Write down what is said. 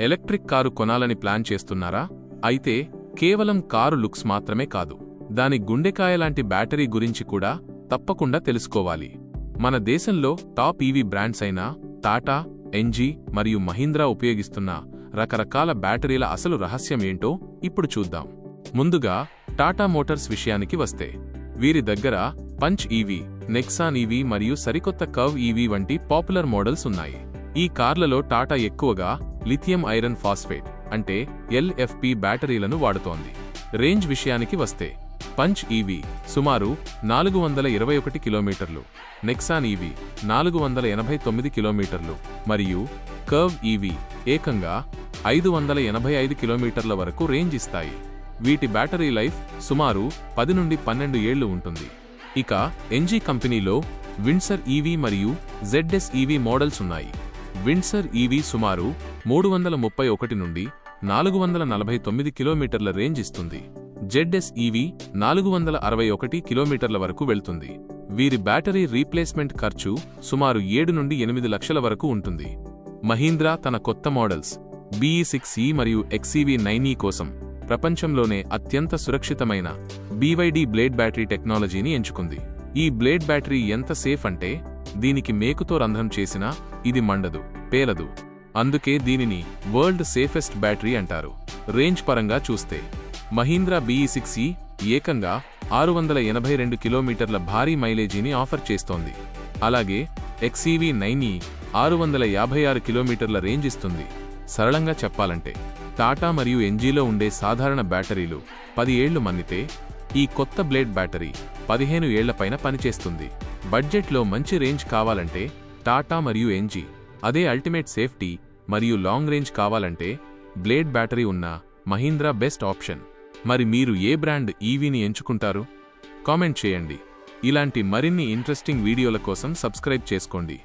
Electric car కొనాలని plan చేస్తున్నారా? అయితే కేవలం కారు లుక్స్ మాత్రమే కాదు దాని గుండెకాయ లాంటి బ్యాటరీ గురించి కూడా తప్పకుండా తెలుసుకోవాలి. మన దేశంలో టాప్ ఈవీ బ్రాండ్స్ అయిన టాటా ఎన్జీ మరియు మహీంద్రా ఉపయోగిస్తున్న రకరకాల బ్యాటరీల అసలు రహస్యం ఏంటో ఇప్పుడు చూద్దాం. ముందుగా టాటా మోటార్స్ విషయానికి వస్తే వీరి దగ్గర పంచ్ ఈవీ నెక్సాన్ ఈవీ మరియు సరికొత్త కవ్ ఈవీ వంటి పాపులర్ మోడల్స్ ఉన్నాయి. ఈ కార్లలో టాటా ఎక్కువగా లిథియం ఐరన్ ఫాస్ఫేట్ అంటే ఎల్ఎఫ్పి బ్యాటరీలను వాడుతోంది. రేంజ్ విషయానికి వస్తే పంచ్ ఈవీ సుమారు నాలుగు వందల ఇరవై ఒకటి కిలోమీటర్లు నెక్సాన్ ఈవీ నాలుగు వందల ఎనభై తొమ్మిది కిలోమీటర్లు మరియు కర్వ్ ఈవీ ఏకంగా ఐదు వందల ఎనభై ఐదు కిలోమీటర్ల వరకు రేంజ్ ఇస్తాయి. వీటి బ్యాటరీ లైఫ్ సుమారు పది నుండి పన్నెండు ఏళ్ళు ఉంటుంది. ఇక ఎన్జీ కంపెనీలో విండ్సర్ ఈవీ మరియు జెడ్ఎస్ ఈవీ మోడల్స్ ఉన్నాయి. విండ్సర్ ఈవీ సుమారు మూడు వందల ముప్పై ఒకటి నుండి నాలుగు వందల నలభై తొమ్మిది కిలోమీటర్ల రేంజ్ ఇస్తుంది. జెడ్ఎస్ ఈవీ నాలుగు వందల అరవై ఒకటి కిలోమీటర్ల వరకు వెళ్తుంది. వీరి బ్యాటరీ రీప్లేస్మెంట్ ఖర్చు సుమారు ఏడు నుండి ఎనిమిది లక్షల వరకు ఉంటుంది. మహీంద్రా తన కొత్త మోడల్స్ బీఈ సిక్స్ ఈ మరియు ఎక్సీవీ నైన్ ఈ కోసం ప్రపంచంలోనే అత్యంత సురక్షితమైన బీవైడీ బ్లేడ్ బ్యాటరీ టెక్నాలజీని ఎంచుకుంది. ఈ బ్లేడ్ బ్యాటరీ ఎంత సేఫ్ అంటే దీనికి మేకుతో రంధ్రం చేసినా ఇది మండదు పేలదు. అందుకే దీనిని వరల్డ్ సేఫెస్ట్ బ్యాటరీ అంటారు. రేంజ్ పరంగా చూస్తే మహీంద్రా బీఈ సిక్స్ ఈ ఏకంగా ఆరు వందల ఎనభై రెండు కిలోమీటర్ల భారీ మైలేజీని ఆఫర్ చేస్తోంది. అలాగే ఎక్సీవీ నైన్ ఈ ఆరు వందల యాభై ఆరు కిలోమీటర్ల రేంజ్ ఇస్తుంది. సరళంగా చెప్పాలంటే టాటా మరియు ఎన్జీలో ఉండే సాధారణ బ్యాటరీలు పది ఏళ్ళు మన్నితే ఈ కొత్త బ్లేడ్ బ్యాటరీ పదిహేను ఏళ్ళపైన పనిచేస్తుంది. బడ్జెట్లో మంచి రేంజ్ కావాలంటే టాటా మరియు ఎన్జీ అదే అల్టిమేట్ సేఫ్టీ మరియు లాంగ్ రేంజ్ కావాలంటే బ్లేడ్ బ్యాటరీ ఉన్న మహీంద్రా బెస్ట్ ఆప్షన్. మరి మీరు ఏ బ్రాండ్ ఈవీని ఎంచుకుంటారు? కామెంట్ చేయండి. ఇలాంటి మరిన్ని ఇంట్రెస్టింగ్ వీడియోల కోసం సబ్స్క్రైబ్ చేసుకోండి.